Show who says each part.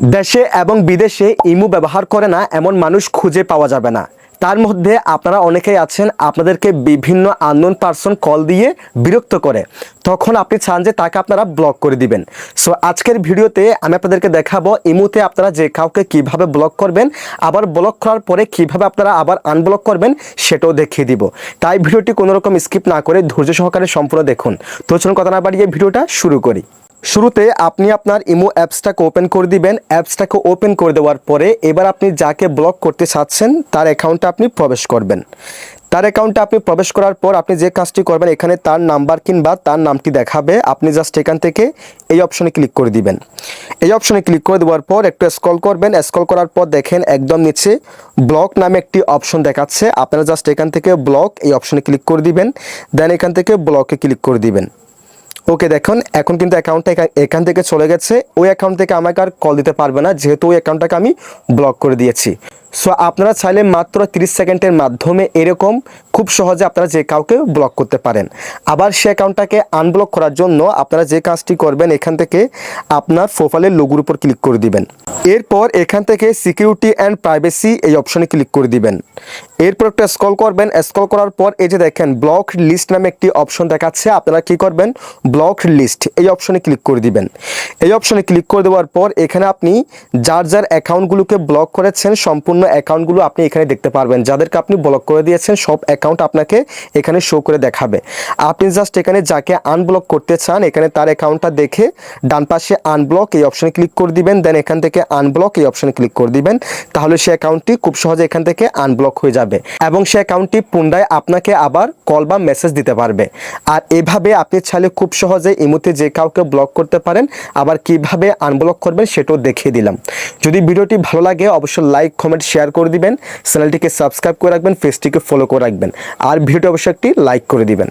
Speaker 1: দেশে এবং বিদেশে ইমু ব্যবহার করে না, এমন মানুষ খুঁজে পাওয়া যাবে না। তার মধ্যে আপনারা অনেকেই আছেন, আপনাদেরকে বিভিন্ন আননোন পার্সন কল দিয়ে বিরক্ত করে। তখন আপনি চান যে তাকে আপনারা ব্লক করে দিবেন। সো আজকের ভিডিওতে আমি আপনাদেরকে দেখাবো ইমুতে আপনারা যে কাউকে কীভাবে ব্লক করবেন, আবার ব্লক করার পরে কীভাবে আপনারা আবার আনব্লক করবেন, সেটাও দেখিয়ে দিব। তাই ভিডিওটি কোনো রকম স্কিপ না করে ধৈর্য সহকারে সম্পূর্ণ দেখুন। তো চলুন কথা না বাড়িয়ে ভিডিওটা শুরু করি। শুরুতে আপনি আপনার ইমো অ্যাপসটাকে ওপেন করে দিবেন। অ্যাপসটাকে ওপেন করে দেওয়ার পরে এবার আপনি যাকে ব্লক করতে চাচ্ছেন, তার অ্যাকাউন্টে আপনি প্রবেশ করবেন। তার অ্যাকাউন্টে আপনি প্রবেশ করার পর আপনি যে কাজটি করবেন, এখানে তার নাম্বার কিংবা তার নামটি দেখাবে। আপনি জাস্ট এখান থেকে এই অপশনে ক্লিক করে দিবেন। এই অপশনে ক্লিক করে দেওয়ার পর একটু স্ক্রল করবেন। স্ক্রল করার পর দেখেন একদম নিচে ব্লক নামে একটি অপশন দেখাচ্ছে। আপনারা জাস্ট এখান থেকে ব্লক এই অপশনে ক্লিক করে দিবেন। দেন এখান থেকে ব্লকে ক্লিক করে দিবেন। ওকে দেখুন, এখন কিন্তু অ্যাকাউন্টটা এখান থেকে চলে গেছে। ওই অ্যাকাউন্ট থেকে আমাকে আর কল দিতে পারবে না, যেহেতু ওই অ্যাকাউন্টটাকে আমি ব্লক করে দিয়েছি। সো আপনারা চাইলে মাত্র 30 সেকেন্ডের মাধ্যমে এরকম খুব সহজে আপনারা যে কাউকে ব্লক করতে পারেন। আবার সে অ্যাকাউন্টটাকে আনব্লক করার জন্য আপনারা যে কাজটি করবেন, এখান থেকে আপনার প্রোফাইলের লোগোর উপর ক্লিক করে দিবেন। এরপর এখান থেকে সিকিউরিটি অ্যান্ড প্রাইভেসি এই অপশনে ক্লিক করে দিবেন। এরপর একটা স্কল করবেন। স্ক্রল করার পর এই যে দেখেন ব্লক লিস্ট নামে একটি অপশন দেখাচ্ছে। আপনারা কি করবেন? ব্লক লিস্ট এই অপশনে ক্লিক করে দিবেন। এই অপশনে ক্লিক করে দেওয়ার পর এখানে আপনি যার যার অ্যাকাউন্টগুলোকে ব্লক করেছেন, সম্পূর্ণ অ্যাকাউন্টগুলো আপনি এখানে দেখতে পারবেন। যাদেরকে আপনি ব্লক করে দিয়েছেন, সব অ্যাকাউন্ট আপনাকে এখানে শো করে দেখাবে। আপনি জাস্ট এখানে যাকে আনব্লক করতে চান, এখানে তার অ্যাকাউন্টটা দেখে ডান পাশে আনব্লক এই অপশনে ক্লিক করে দিবেন। দেন এখান থেকে আনব্লক এই অপশনে ক্লিক করে দিবেন। তাহলে সে অ্যাকাউন্টটি খুব সহজে এখান থেকে আনব্লক হয়ে যাবে এবং সে অ্যাকাউন্টটি পুনরায় আপনাকে আবার কল বা মেসেজ দিতে পারবে। আর এভাবে আপনি চাইলে খুব সহজে ইমুতে যে কাউকে ব্লক করতে পারেন, আবার কীভাবে আনব্লক করবেন সেটাও দেখিয়ে দিলাম। যদি ভিডিওটি ভালো লাগে, অবশ্যই লাইক কমেন্ট শেয়ার করে দিবেন। চ্যানেলটিকে সাবস্ক্রাইব করে রাখবেন ফেসটিকে ফলো করে রাখবেন। আর ভিডিওটি অবশ্যই একটি লাইক করে দিবেন।